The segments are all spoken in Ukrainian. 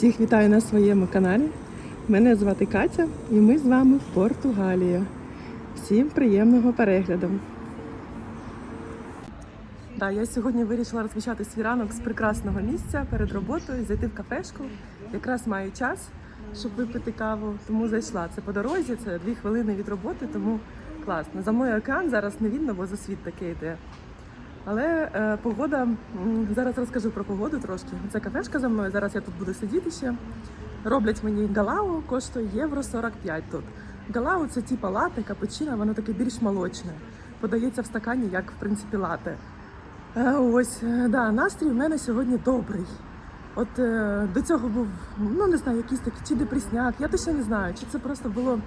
Всіх вітаю на своєму каналі. Мене звати Катя і ми з вами в Португалії. Всім приємного перегляду. Да, я сьогодні вирішила розпочати свій ранок з прекрасного місця перед роботою, зайти в кафешку. Якраз маю час, щоб випити каву, тому зайшла. Це по дорозі, це дві хвилини від роботи, тому класно. За мною океан зараз не видно, бо засвіт такий йде. Але е, погода, зараз розкажу про погоду трошки. Це кафешка за мною. Зараз я тут буду сидіти ще. Роблять мені галау, коштує євро 45 тут. Галау це типа лате, капучино, воно таке більш молочне. Подається в стакані, як в принципі лате. Е, ось, е, да, настрій в мене сьогодні добрий. От е, до цього був, ну не знаю, якийсь такий чи депресняк, я точно не знаю, чи це просто було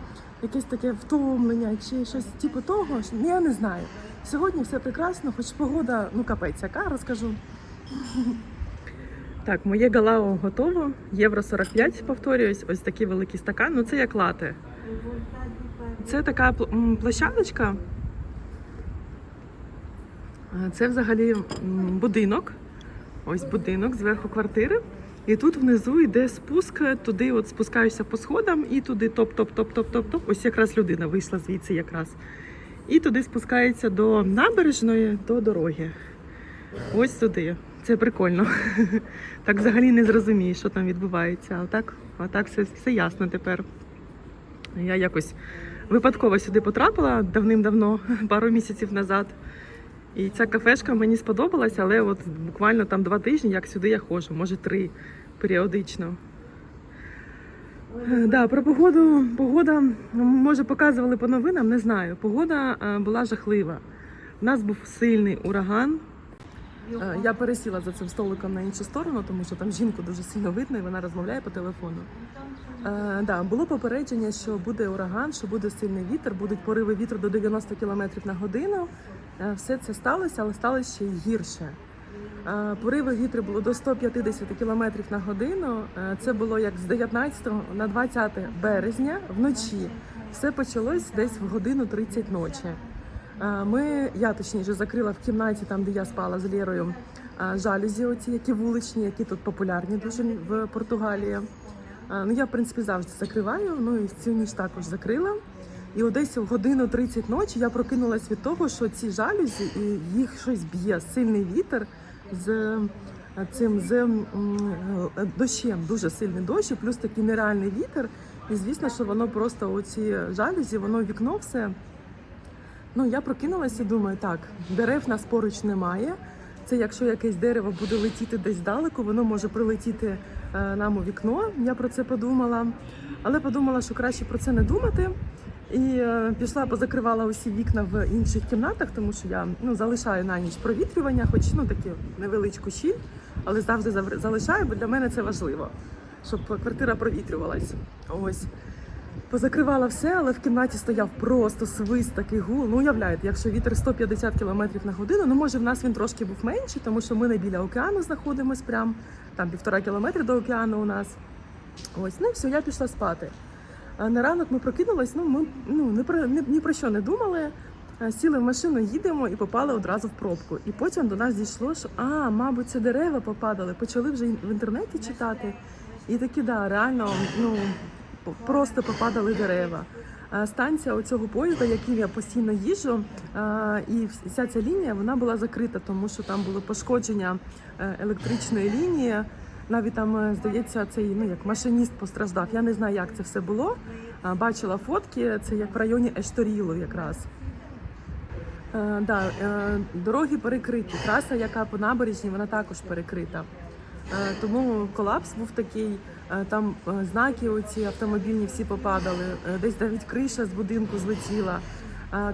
якесь таке втомлення, чи щось типу того. ну, Я не знаю. Сьогодні все прекрасно, хоч погода, ну капець, яка розкажу. Так, моє галао готово. Євро 45, повторююсь, ось такий великий стакан. Ну це як лати. Це така площадочка. Це взагалі будинок. Ось будинок зверху квартири. І тут внизу йде спуск, туди от спускаєшся по сходам і туди топ-топ-топ-топ-топ-топ. Ось якраз людина вийшла звідси якраз. І туди спускається до набережної, до дороги. Ось туди. Це прикольно. Так взагалі не зрозумієш, що там відбувається. А так, а так все, все ясно тепер. Я якось випадково сюди потрапила давним-давно, пару місяців назад. І ця кафешка мені сподобалась, але от буквально там два тижні, як сюди я ходжу, може три періодично. Да, про погоду. Погода, ну, може, показували по новинам, не знаю. Погода е, була жахлива. У нас був сильний ураган. Е, Я пересіла за цим столиком на іншу сторону, тому що там жінку дуже сильно видно і вона розмовляє по телефону. Е, да, було попередження, що буде ураган, що буде сильний вітер, будуть пориви вітру до 90 км на годину. Все це сталося, але сталося ще й гірше. Пориви вітру було до 150 км на годину. Е, Це було як з 19 на 20 березня вночі. Все почалось десь в годину 30 ночі. Е, Ми, я точніше, закрила в кімнаті, там де я спала з Лєрою, е, жалюзі, оці, які вуличні, які тут популярні дуже в Португалії. Ну, я, в принципі, завжди закриваю, ну і цю ніч також закрила. І десь в годину 30 ночі я прокинулась від того, що ці жалюзі і їх щось б'є, сильний вітер з цим з е, дощем, дуже сильний дощ, плюс такий нереальний вітер. І звісно, що воно просто оці жалюзі, воно вікно все. Ну, я прокинулася і думаю, так, дерев нас поруч немає. Це якщо якесь дерево буде летіти десь далеко, воно може прилетіти е, нам у вікно. Я про це подумала. Але подумала, що краще про це не думати. І е, пішла, позакривала усі вікна в інших кімнатах, тому що я ну, залишаю на ніч провітрювання, хоч ну таку невеличку щіль, але завжди залишаю, бо для мене це важливо, щоб квартира провітрювалась. Ось. Позакривала все, але в кімнаті стояв просто свист, такий гул. Ну, уявляєте, якщо вітер 150 км на годину, ну може в нас він трошки був менший, тому що ми не біля океану знаходимось, прям там півтора кілометри до океану у нас. Ось, ну і все, я пішла спати. На ранок ми прокинулись, ну ми ну, ні, про, ні, ні про що не думали. Сіли в машину, їдемо і попали одразу в пробку. І потім до нас дійшло, що а, мабуть, це дерева попадали. Почали вже в інтернеті читати. І такі, да, реально, ну просто попадали дерева. Станція оцього поїзда, яким я постійно їжджу, і вся ця лінія вона була закрита, тому що там було пошкодження е, електричної лінії. Навіть там, е, здається, цей ну як машиніст постраждав. Я не знаю, як це все було. Бачила фотки, це як в районі Ешторілу якраз. Е, да, е, дороги перекриті. Траса, яка по набережній, вона також перекрита. Тому колапс був такий. Там знаки оці автомобільні всі попадали. Десь навіть криша з будинку злетіла.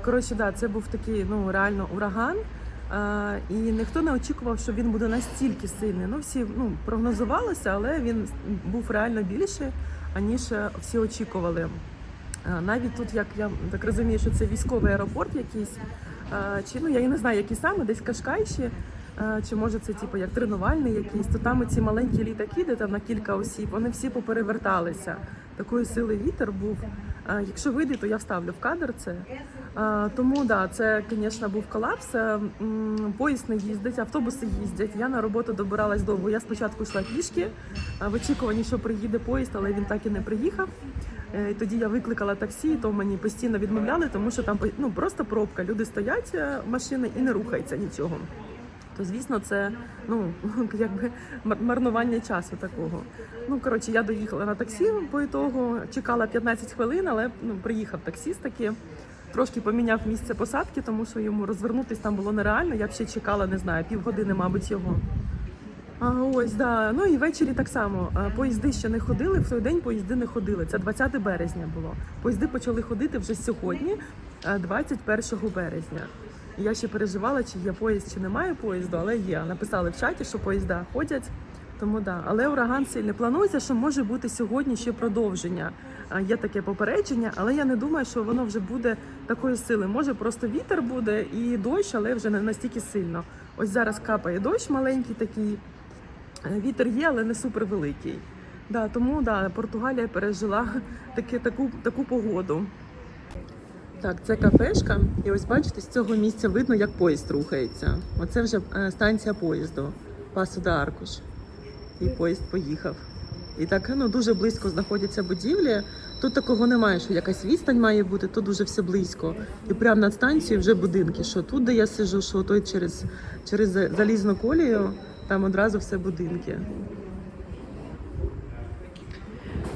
Коротше, да, це був такий ну реально ураган. І ніхто не очікував, що він буде настільки сильний. Ну всі ну прогнозувалося, але він був реально більше, аніж всі очікували. Навіть тут, як я так розумію, що це військовий аеропорт якийсь, чи ну я і не знаю, який саме, десь Кашкайші, чи може це типу як тренувальний якийсь, то там ці маленькі літаки, де там на кілька осіб, вони всі попереверталися. Такої сили вітер був. Якщо вийде, то я вставлю в кадр це. Тому да, це, звісно, був колапс. Е, Поїзд не їздить, автобуси їздять. Я на роботу добиралась довго. Я спочатку йшла пішки в очікуванні, що приїде поїзд, але він так і не приїхав. Е, І тоді я викликала таксі, то мені постійно відмовляли, тому що там ну просто пробка. Люди стоять е, машини і не рухається нічого. То звісно, це ну якби мар- марнування часу такого. Ну коротше, я доїхала на таксі по ітогу, чекала 15 хвилин, але ну приїхав таксіст таки. Трошки поміняв місце посадки, тому що йому розвернутись там було нереально. Я б ще чекала, не знаю, півгодини, мабуть, його. А, ось, да. Ну і ввечері так само. Поїзди ще не ходили. В той день поїзди не ходили. Це 20 березня було. Поїзди почали ходити вже сьогодні, 21 березня. Я ще переживала, чи є поїзд, чи немає поїзду, але є. Написали в чаті, що поїзда ходять. Тому да, але ураган сильний. Планується, що може бути сьогодні ще продовження. Є таке попередження, але я не думаю, що воно вже буде такої сили. Може, просто вітер буде і дощ, але вже не настільки сильно. Ось зараз капає дощ маленький такий. Е, Вітер є, але не супер великий. Да, тому да, Португалія пережила таки, таку, таку погоду. Так, це кафешка, і ось бачите, з цього місця видно, як поїзд рухається. Оце вже е, станція поїзду Пасо де Аркуш. І поїзд поїхав. І так ну, дуже близько знаходяться будівлі. Тут такого немає, що якась відстань має бути, тут дуже все близько. І прямо над станцією вже будинки. Що тут, де я сижу, що той через, через залізну колію, там одразу все будинки.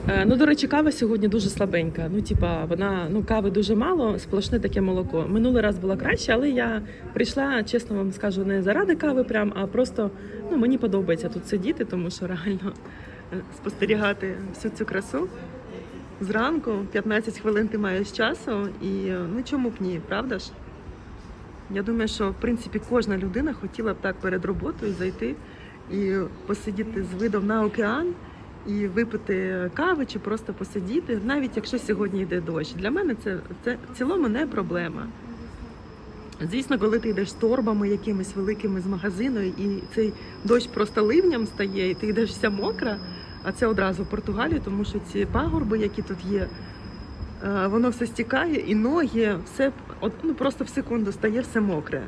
Е, Ну, до речі, кава сьогодні дуже слабенька. Ну, типа, вона ну кави дуже мало, сплошне таке молоко. Минулий раз була краще, але я прийшла, чесно вам скажу, не заради кави, прям, а просто ну мені подобається тут сидіти, тому що реально е, спостерігати всю цю красу. Зранку 15 хвилин ти маєш часу, і е, ну чому б ні, правда ж? Я думаю, що в принципі кожна людина хотіла б так перед роботою зайти і посидіти з видом на океан і випити кави чи просто посидіти, навіть якщо сьогодні йде дощ. Для мене це, це в цілому не проблема. Звісно, коли ти йдеш з торбами якимись великими з магазину, і цей дощ просто ливням стає, і ти йдеш вся мокра, а це одразу в Португалії, тому що ці пагорби, які тут є, е, воно все стікає, і ноги, все ну, просто в секунду стає все мокре.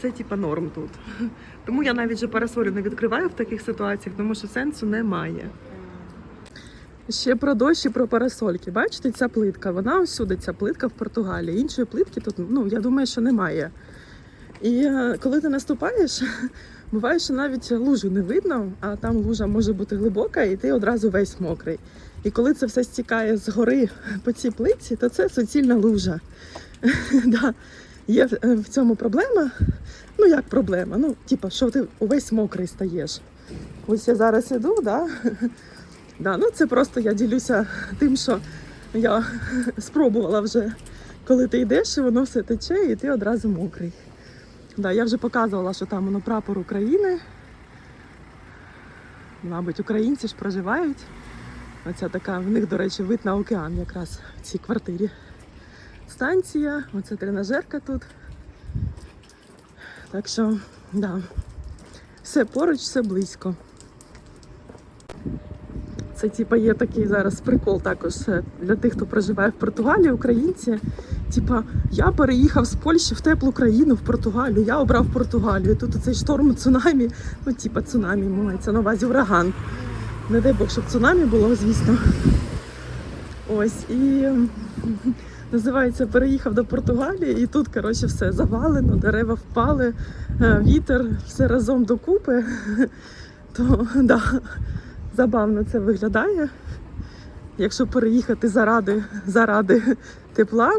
Це типа норм тут. Тому я навіть же парасолю не відкриваю в таких ситуаціях, тому що сенсу немає. Ще про дощ і про парасольки. Бачите, ця плитка, вона усюди, ця плитка в Португалії. Іншої плитки тут, ну, я думаю, що немає. І е, коли ти наступаєш, буває, що навіть лужу не видно, а там лужа може бути глибока, і ти одразу весь мокрий. І коли це все стікає з гори по цій плитці, то це суцільна лужа. да. Є е, в цьому проблема. Ну, як проблема? Ну, типа, що ти увесь мокрий стаєш. Ось я зараз іду, да? Да, ну це просто я ділюся тим, що я спробувала вже, коли ти йдеш, і воно все тече, і ти одразу мокрий. Да, я вже показувала, що там воно прапор України. Мабуть, українці ж проживають. Оця така, в них, до речі, вид на океан якраз в цій квартирі. Станція, оце тренажерка тут. Так що, да, все поруч, все близько. Це типа є такий зараз прикол також е, для тих, хто проживає в Португалії, українці. Типа, я переїхав з Польщі в теплу країну в Португалію. Я обрав Португалію. Тут цей шторм цунамі, ну типа цунамі мається на увазі ураган. Не дай Бог, щоб цунамі було, звісно. Ось і називається Переїхав до Португалії, і тут, коротше, все завалено, дерева впали, е, вітер, все разом докупи. То да, забавно це виглядає. Якщо переїхати заради, заради тепла,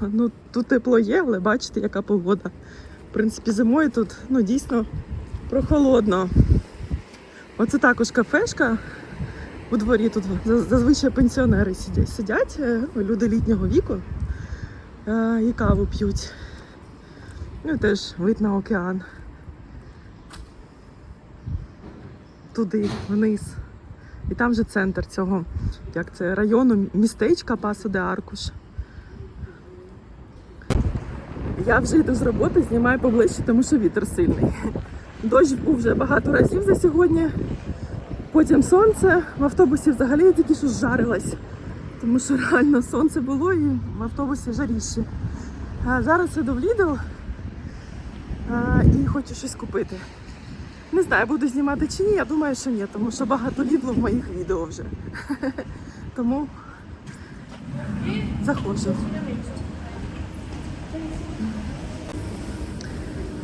ну тут тепло є, але бачите, яка погода. В принципі, зимою тут ну, дійсно прохолодно. Оце також кафешка у дворі. Тут зазвичай пенсіонери сидять, сидять е, ну, люди літнього віку е, і каву п'ють. Ну, теж вид на океан. Туди, вниз. І там же центр цього, як це, району, містечка Пасо де Аркуш. Я вже йду з роботи, знімаю поближче, тому що вітер сильний. Дощ був вже багато разів за сьогодні. Потім сонце. В автобусі взагалі я тільки що зжарилась. тому що реально сонце було і в автобусі жаріще. А зараз іду в а, і хочу щось купити. Не знаю, буду знімати чи ні, я думаю, що ні, тому що багато Lidl в моїх відео вже. Тому заходжу.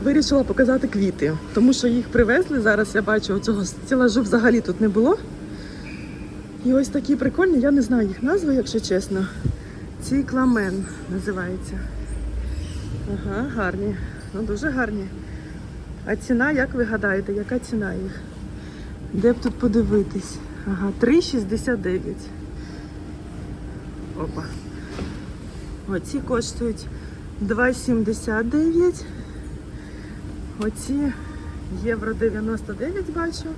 Вирішила показати квіти, тому що їх привезли. Зараз я бачу, цього стілажу взагалі тут не було. І ось такі прикольні, я не знаю їх назви, якщо чесно. Цикламен називається. Ага, гарні. Ну дуже гарні. А ціна, як ви гадаєте, яка ціна їх? Де б тут подивитись? Ага, 3,69. Опа. Оці коштують 2,79. Оці євро 99 бачу.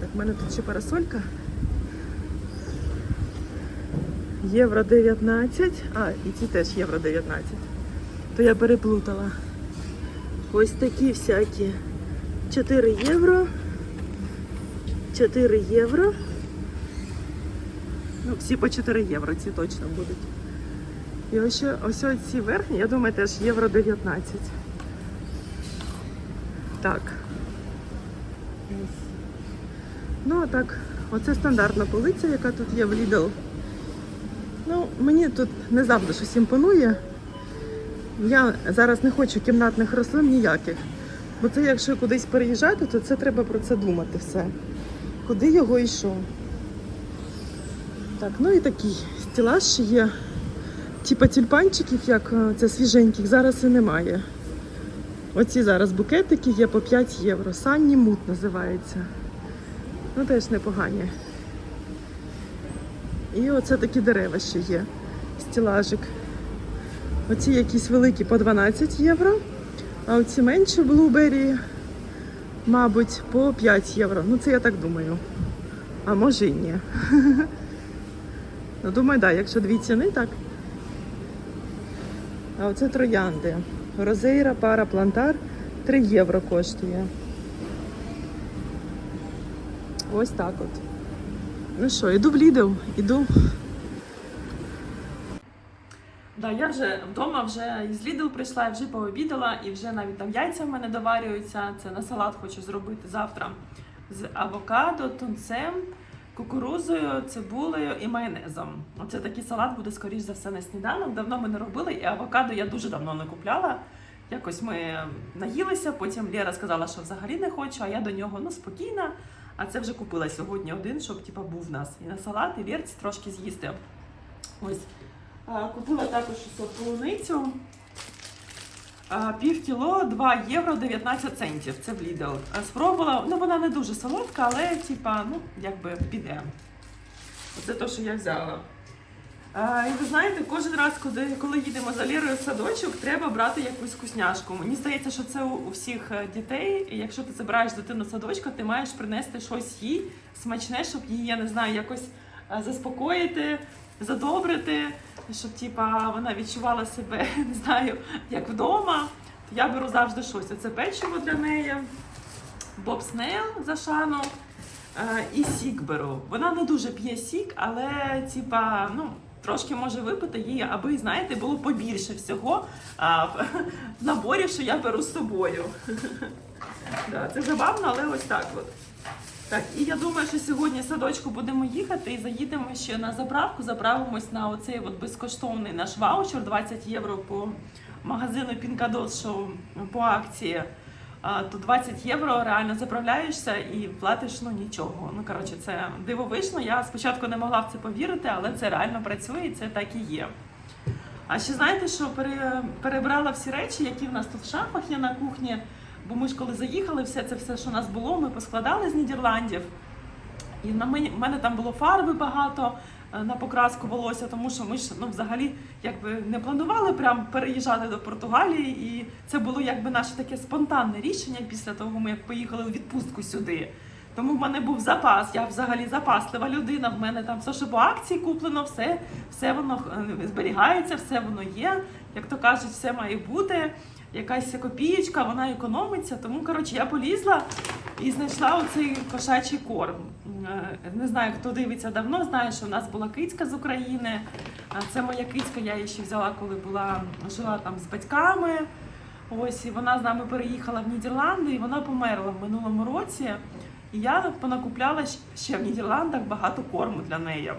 Так, в мене тут ще парасолька. Євро 19. А, і ці теж євро 19. То я переплутала. Ось такі всякі. 4 євро. 4 євро. Ну, всі по 4 євро, ці точно будуть. І ось, ось ці верхні, я думаю, теж євро 19. Так. Ну, а так, оце стандартна полиця, яка тут є в Lidl. Ну, мені тут не завжди щось імпонує. Я зараз не хочу кімнатних рослин ніяких. Бо це якщо кудись переїжджати, то це треба про це думати все. Куди його і що. Так, ну і такий стілаж є. Типа тюльпанчиків, як е, це свіженьких, зараз і немає. Оці зараз букетики є по 5 євро. Санні мут називається. Ну теж непогані. І оце такі дерева ще є. Стілажик. Оці якісь великі по 12 євро, а оці менші блубері, мабуть, по 5 євро. Ну це я так думаю. А може і ні. Ну, думаю, так, якщо дві ціни, так. А оце троянди. Розейра, пара, плантар 3 євро коштує. Ось так от. Ну що, іду в Lidl, іду. Да, я вже вдома вже із Lidl прийшла, я вже пообідала і вже навіть там яйця в мене доварюються. Це на салат хочу зробити завтра з авокадо, тунцем, кукурузою, цибулею і майонезом. Оце такий салат буде скоріш за все на сніданок. Давно ми не робили, і авокадо я дуже давно не купляла. Якось ми наїлися, потім Лєра сказала, що взагалі не хочу, а я до нього ну спокійна. А це вже купила сьогодні один, щоб типа був в нас і на салат, і Лєрці трошки з'їсти. Ось. Купила також полуницю. Пів кіло 2 євро 19 центів. Це в Lidl. Спробувала, ну вона не дуже солодка, але типа, ну, якби піде. Оце те, що я взяла. І ви знаєте, кожен раз, коли, коли їдемо за Лірою в садочок, треба брати якусь вкусняшку. Мені здається, що це у, всіх е, дітей. Якщо ти забираєш дитину садочка, ти маєш принести щось їй смачне, щоб її, я не знаю, якось е, заспокоїти, задобрити, щоб типа вона відчувала себе, не знаю, як вдома. То я беру завжди щось. Оце печиво для неї, Боб Снейл за шану. Е, І сік беру. Вона не дуже п'є сік, але типа, ну, трошки може випити її, аби, знаєте, було побільше всього а, в наборі, що я беру з собою. Да, це забавно, але ось так от. Так, і я думаю, що сьогодні садочку будемо їхати і заїдемо ще на заправку, заправимось на оцей от безкоштовний наш ваучер 20 євро по магазину Пінкадос, що по акції. То 20 євро реально заправляєшся і платиш ну нічого. Ну коротше, це дивовижно. Я спочатку не могла в це повірити, але це реально працює, і це так і є. А ще знаєте, що перебрала всі речі, які в нас тут в шафах є на кухні. Бо ми ж коли заїхали, все це все, що у нас було, ми поскладали з Нідерландів. І на мені в мене там було фарби багато е, на покраску волосся, тому що ми ж ну взагалі якби не планували прям переїжджати до Португалії, і це було якби наше таке спонтанне рішення після того, ми як поїхали у відпустку сюди. Тому в мене був запас. Я взагалі запаслива людина. В мене там все, що по акції куплено, все, все воно е, зберігається, все воно є. Як то кажуть, все має бути. Якась копієчка, вона економиться. Тому коротше я полізла і знайшла оцей кошачий корм. Е, Не знаю, хто дивиться давно, знає, що в нас була кицька з України. Це моя кицька, я її ще взяла, коли була жила там з батьками. Ось і вона з нами переїхала в Нідерланди, і вона померла в минулому році. І я понакупляла ще в Нідерландах багато корму для неї.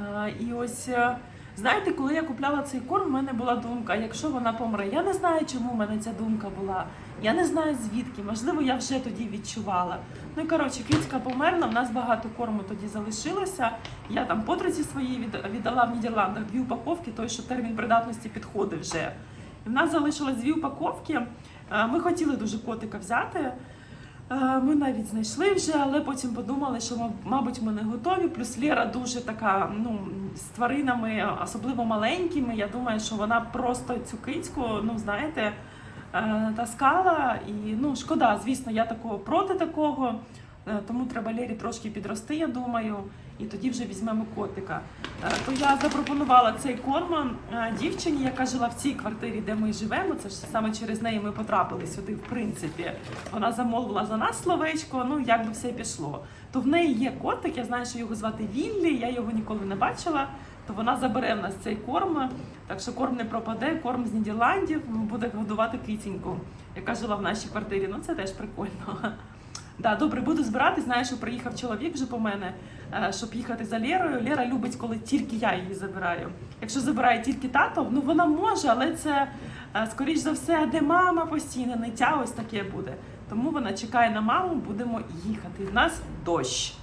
Е, І ось е, знаєте, коли я купляла цей корм, в мене була думка, якщо вона помре, я не знаю, чому в мене ця думка була. Я не знаю звідки, можливо, я вже тоді відчувала. Ну і коротше, кицька померла, в нас багато корму тоді залишилося. Я там подруці своїй від- віддала в Нідерландах дві упаковки, той, що термін придатності підходив вже. І в нас залишилось дві упаковки. Е, Ми хотіли дуже котика взяти. Е, Ми навіть знайшли вже, але потім подумали, що маб- мабуть ми не готові. Плюс Лера дуже така, ну з тваринами, особливо маленькими. Я думаю, що вона просто цю кицьку, ну знаєте, е, таскала. І ну шкода, звісно, я такого проти такого. Е, Тому треба Лері трошки підрости, я думаю, і тоді вже візьмемо котика. Е, То я запропонувала цей корм е, дівчині, яка жила в цій квартирі, де ми живемо. Це ж саме через неї ми потрапили сюди, в принципі. Вона замовила за нас словечко, ну як би все пішло. То в неї є котик, я знаю, що його звати Віллі, я його ніколи не бачила. То вона забере в нас цей корм. Так що корм не пропаде, корм з Нідерландів буде годувати киціньку, яка жила в нашій квартирі. Ну це теж прикольно. Да, добре, буду збирати. Знаю, що приїхав чоловік вже по мене, е, щоб їхати за Лєрою. Лєра любить, коли тільки я її забираю. Якщо забирає тільки тато, ну вона може, але це е, скоріш за все, де мама постійно, ниття ось таке буде. Тому вона чекає на маму, будемо їхати. В нас дощ.